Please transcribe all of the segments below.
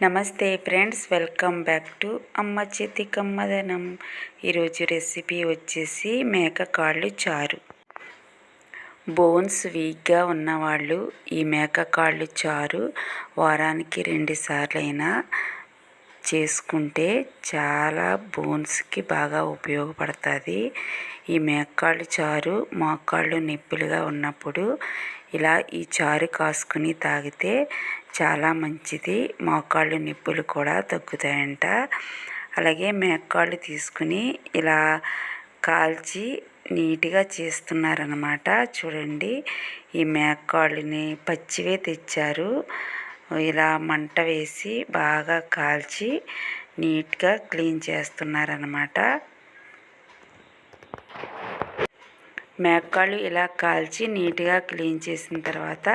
నమస్తే friends welcome back to అమ్మ చేతి కమ్మదనం ఈరోజు రెసిపీ వచ్చేసి మేక కాళ్ళు చారు. బోన్స్ వీక్గా ఉన్నవాళ్ళు ఈ మేక కాళ్ళు చారు వారానికి రెండుసార్లైనా చేసుకుంటే చాలా బోన్స్కి బాగా ఉపయోగపడుతుంది. ఈ మేకాళ్ళు చారు మోకాళ్ళు నొప్పులుగా ఉన్నప్పుడు ఇలా ఈ చారు కాసుకుని తాగితే చాలా మంచిది. మోకాళ్ళు నొప్పులు కూడా తగ్గుతాయంట. అలాగే మేకాళ్ళు తీసుకుని ఇలా కాల్చి నీట్గా చేస్తున్నారనమాట చూడండి ఈ మేకాళ్ళని పచ్చివే తెచ్చారు. ఇలా మంట వేసి బాగా కాల్చి నీట్గా క్లీన్ చేస్తున్నారనమాట మేకాళ్ళు ఇలా కాల్చి నీట్గా క్లీన్ చేసిన తర్వాత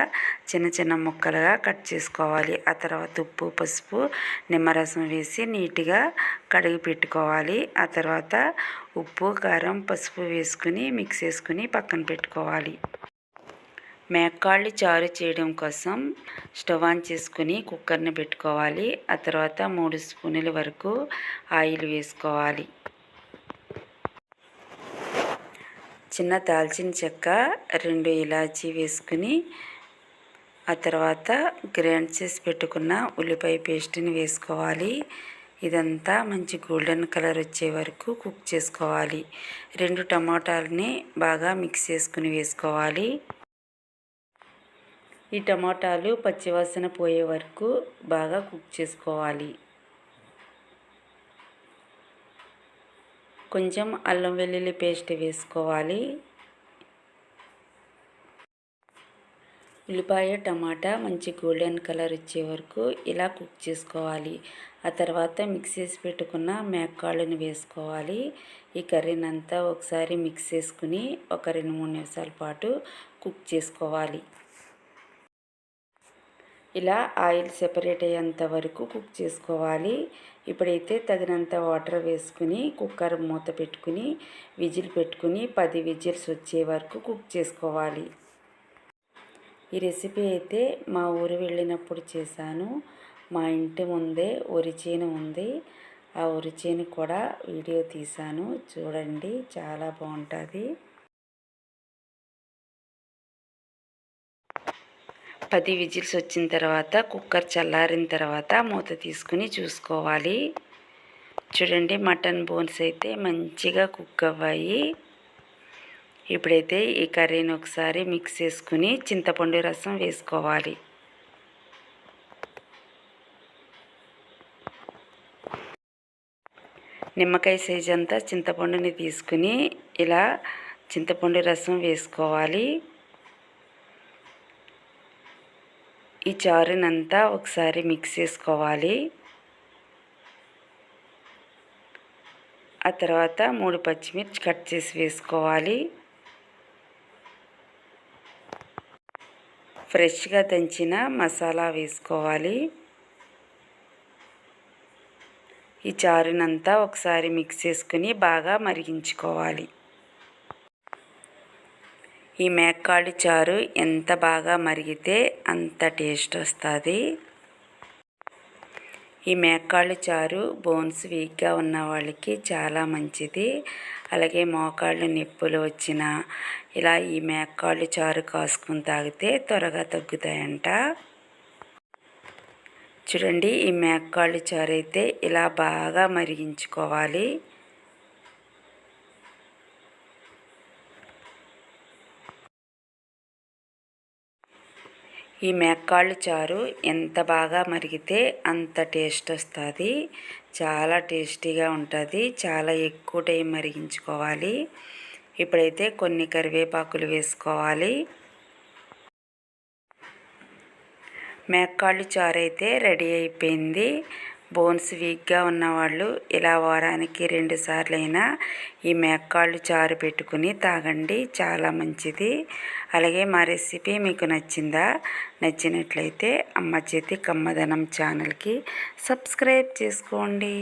చిన్న చిన్న ముక్కలుగా కట్ చేసుకోవాలి. ఆ తర్వాత ఉప్పు పసుపు నిమ్మరసం వేసి నీట్గా కడిగి పెట్టుకోవాలి. ఆ తర్వాత ఉప్పు కారం పసుపు వేసుకుని మిక్స్ చేసుకుని పక్కన పెట్టుకోవాలి. మేకాళ్ళు చారు చేయడం కోసం స్టవ్ ఆన్ చేసుకుని కుక్కర్ని పెట్టుకోవాలి. ఆ తర్వాత మూడు స్పూనుల వరకు ఆయిల్ వేసుకోవాలి. చిన్న దాల్చిన చెక్క రెండు ఇలాచీ వేసుకుని ఆ తర్వాత గ్రైండ్ చేసి పెట్టుకున్న ఉల్లిపాయ పేస్ట్ని వేసుకోవాలి. ఇదంతా మంచి గోల్డెన్ కలర్ వచ్చే వరకు కుక్ చేసుకోవాలి. రెండు టమాటాలని బాగా మిక్స్ చేసుకుని వేసుకోవాలి. ఈ టమాటాలు పచ్చివాసన పోయే వరకు బాగా కుక్ చేసుకోవాలి. కొంచెం అల్లం వెల్లుల్లి పేస్ట్ వేసుకోవాలి. ఉల్లిపాయ టమాటా మంచి గోల్డెన్ కలర్ వచ్చే వరకు ఇలా కుక్ చేసుకోవాలి. ఆ తర్వాత మిక్స్ చేసి పెట్టుకున్న మేకాళ్ళను వేసుకోవాలి. ఈ కర్రీని అంతా ఒకసారి మిక్స్ చేసుకుని ఒక రెండు మూడు నిమిషాల పాటు కుక్ చేసుకోవాలి. ఇలా ఆయిల్ సెపరేట్ అయ్యేంత వరకు కుక్ చేసుకోవాలి. ఇప్పుడైతే తగినంత వాటర్ వేసుకుని కుక్కర్ మూత పెట్టుకుని విజిల్ పెట్టుకుని పది విజిల్స్ వచ్చే వరకు కుక్ చేసుకోవాలి. ఈ రెసిపీ అయితే మా ఊరు వెళ్ళినప్పుడు చేశాను. మా ఇంటి ముందే ఒరిచేను ఉంది. ఆ ఒరిచేను కూడా వీడియో తీశాను. చూడండి చాలా బాగుంటుంది. పది విజిల్స్ వచ్చిన తర్వాత కుక్కర్ చల్లారిన తర్వాత మూత తీసుకుని చూసుకోవాలి. చూడండి మటన్ బోన్స్ అయితే మంచిగా కుక్ అవ్వాయి. ఇప్పుడైతే ఈ కర్రీని ఒకసారి మిక్స్ చేసుకుని చింతపండు రసం వేసుకోవాలి. నిమ్మకాయ సైజ్ అంతా చింతపండుని తీసుకుని ఇలా చింతపండు రసం వేసుకోవాలి. ఈ చారునంతా ఒకసారి మిక్స్ చేసుకోవాలి. ఆ తర్వాత మూడు పచ్చిమిర్చి కట్ చేసి వేసుకోవాలి. ఫ్రెష్గా దంచిన మసాలా వేసుకోవాలి. ఈ చారునంతా ఒకసారి మిక్స్ చేసుకుని బాగా మరిగించుకోవాలి. ఈ మేకాళ్ళు చారు ఎంత బాగా మరిగితే అంత టేస్ట్ వస్తుంది. ఈ మేకాళ్ళు చారు బోన్స్ వీక్గా ఉన్న వాళ్ళకి చాలా మంచిది. అలాగే మోకాళ్ళు నొప్పులు వచ్చిన ఇలా ఈ మేకాళ్ళు చారు కాసుకుని తాగితే త్వరగా తగ్గుతాయంట. చూడండి ఈ మేకాళ్ళు చారు అయితే ఇలా బాగా మరిగించుకోవాలి. ఈ మేక్కాళ్ళు చారు ఎంత బాగా మరిగితే అంత టేస్ట్ వస్తుంది. చాలా టేస్టీగా ఉంటుంది. చాలా ఎక్కువ టైం మరిగించుకోవాలి. ఇప్పుడైతే కొన్ని కరివేపాకులు వేసుకోవాలి. మేక్కాళ్ళు చారు అయితే రెడీ అయిపోయింది. బోన్స్ వీక్గా ఉన్నవాళ్ళు ఇలా వారానికి రెండు సార్లైనా ఈ మేక్కాళ్ళు చారు పెట్టుకుని తాగండి. చాలా మంచిది. అలాగే మా రెసిపీ మీకు నచ్చిందా? నచ్చినట్లయితే అమ్మ చేతి కమ్మదనం ఛానల్కి సబ్స్క్రైబ్ చేసుకోండి.